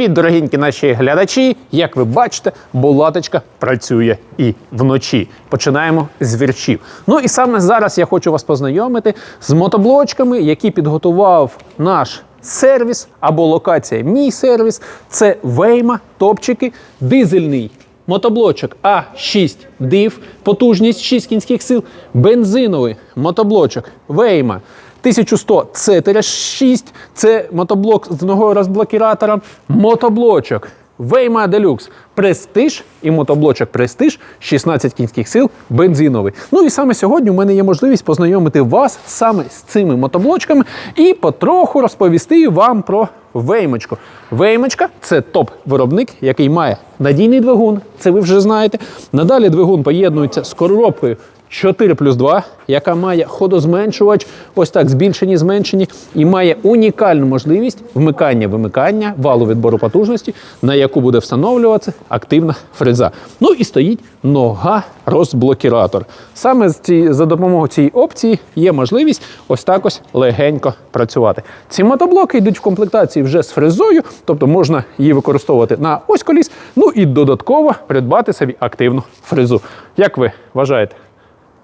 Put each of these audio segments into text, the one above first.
Привіт, дорогенькі наші глядачі! Як ви бачите, булаточка працює і вночі. Починаємо з вірчів. Ну і саме зараз я хочу вас познайомити з мотоблочками, які підготував наш сервіс або локація Мій сервіс. Це Вейма, топчики, дизельний. Мотоблочок А6 DIV, потужність 6 кінських сил, бензиновий мотоблочок Вейма 1100 c 6 це мотоблок з ногою розблокіратором, мотоблочок Вейма Deluxe Prestige і мотоблочок Prestige 16 кінських сил бензиновий. Ну і саме сьогодні у мене є можливість познайомити вас саме з цими мотоблочками і потроху розповісти вам про Веймочку. Веймочка це топ-виробник, який має надійний двигун, це ви вже знаєте. Надалі двигун поєднується з коробкою 4 плюс 2, яка має ходозменшувач, ось так збільшені, зменшені, і має унікальну можливість вмикання-вимикання валу відбору потужності, на яку буде встановлюватися активна фреза. Ну і стоїть нога розблокіратор. Саме за допомогою цієї опції є можливість ось так ось легенько працювати. Ці мотоблоки йдуть в комплектації вже з фрезою, тобто можна її використовувати на ось коліс, ну і додатково придбати собі активну фрезу. Як ви вважаєте?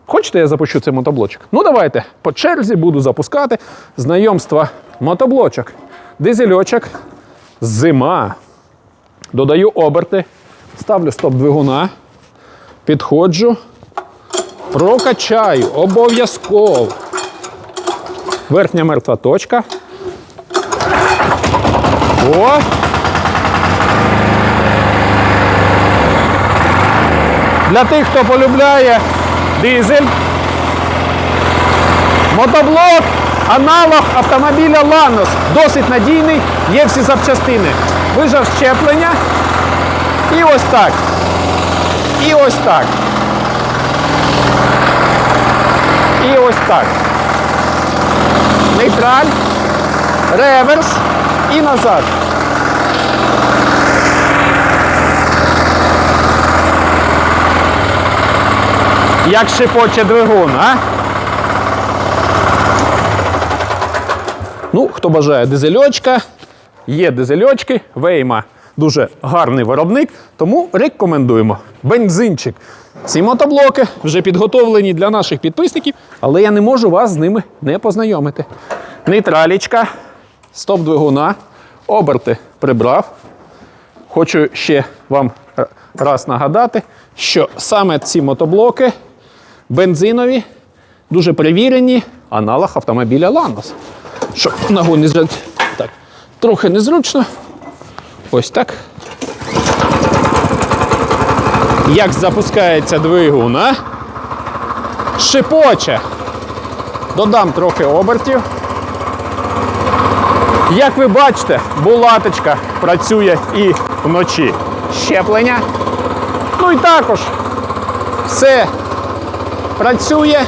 Хочете, я запущу цей мотоблочок? Ну давайте по черзі буду запускати знайомства мотоблочок. Дизельочок, зима. Додаю оберти, ставлю стоп двигуна, підходжу, прокачаю обов'язково. Верхня мертва точка. О! Для тих, хто полюбляє дизель. Мотоблок, аналог автомобіля Lanos. Досить надійний, є всі запчастини. Вижав щеплення. І ось так. І ось так. І ось так. Нейтраль, реверс і назад. Як шипоче двигун, а? Ну, хто бажає дизельочка, є дизельочки, Вейма дуже гарний виробник, тому рекомендуємо. Бензинчик. Ці мотоблоки вже підготовлені для наших підписників, але я не можу вас з ними не познайомити. Нейтралічка, стоп двигуна, оберти прибрав. Хочу ще вам раз нагадати, що саме ці мотоблоки бензинові, дуже перевірені, аналог автомобіля Lanos. Щоб ногу не зря- Так, трохи незручно. Ось так. Як запускається двигун, а? Шипоче. Додам трохи обертів. Як ви бачите, булаточка працює і вночі. Щеплення. Ну і також все працює.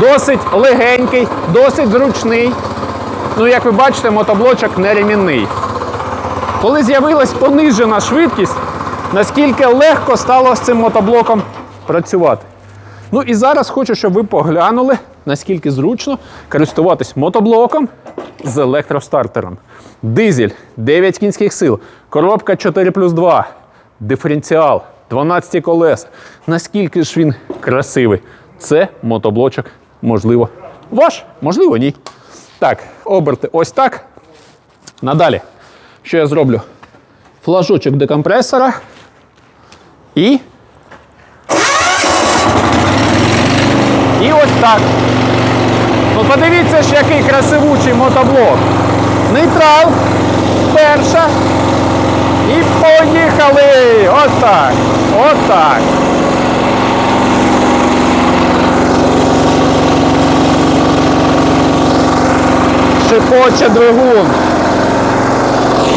Досить легенький, досить зручний. Ну, як ви бачите, мотоблочок не ремінний. Коли з'явилась понижена швидкість, наскільки легко стало з цим мотоблоком працювати. Ну і зараз хочу, щоб ви поглянули, наскільки зручно користуватись мотоблоком з електростартером. Дизель 9 кінських сил, коробка 4 плюс 2, диференціал, 12 колеса. Наскільки ж він красивий. Це мотоблочок, можливо, ваш, можливо, ні. Так, оберти ось так. Надалі, що я зроблю? Флажочок декомпресора і І ось так. Ну подивіться ж, який красивучий мотоблок. Нейтрал. Перша. Поїхали! Ось так. Ось так. Шипоче двигун.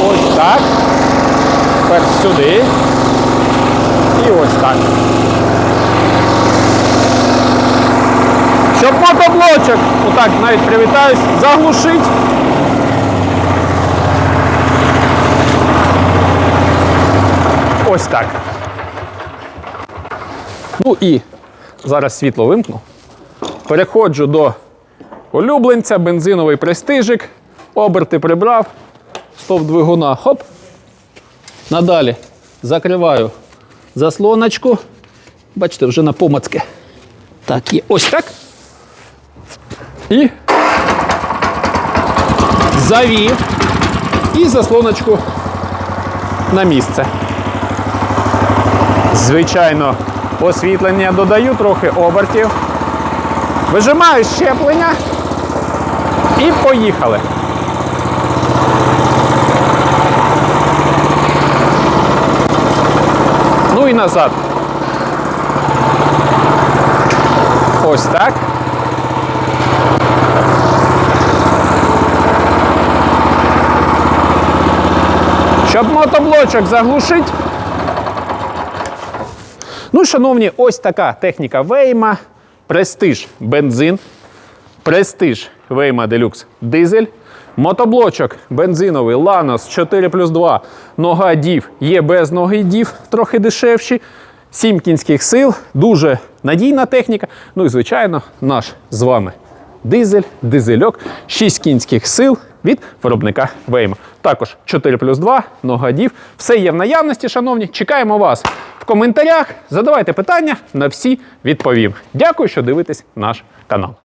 Ось так. Тепер сюди. І ось так. Щоб мотоблочок, отак навіть привітаюсь, заглушить. Ось так. Ну і зараз світло вимкну. Переходжу до улюбленця, бензиновий престижик, оберти прибрав, стовп двигуна. Хоп. Надалі закриваю заслоночку. Бачите, вже на помацки. Так, є ось так. І завів. І заслоночку на місце. Звичайно, освітлення додаю трохи обертів. Вижимаю щеплення. І поїхали. Ну і назад. Ось так. Щоб мотоблочок заглушить. Ну, шановні, ось така техніка Вейма. Престиж бензин. Престиж Вейма Deluxe дизель. Мотоблочок бензиновий Lanos 4 плюс 2. Нога дів є без ноги дів, трохи дешевші. 7 кінських сил, дуже надійна техніка. Ну і, звичайно, наш з вами дизель, дизельок, 6 кінських сил від виробника Вейма. Також 4 плюс 2, нога дів. Все є в наявності, шановні. Чекаємо вас в коментарях. Задавайте питання, на всі відповім. Дякую, що дивитесь наш канал.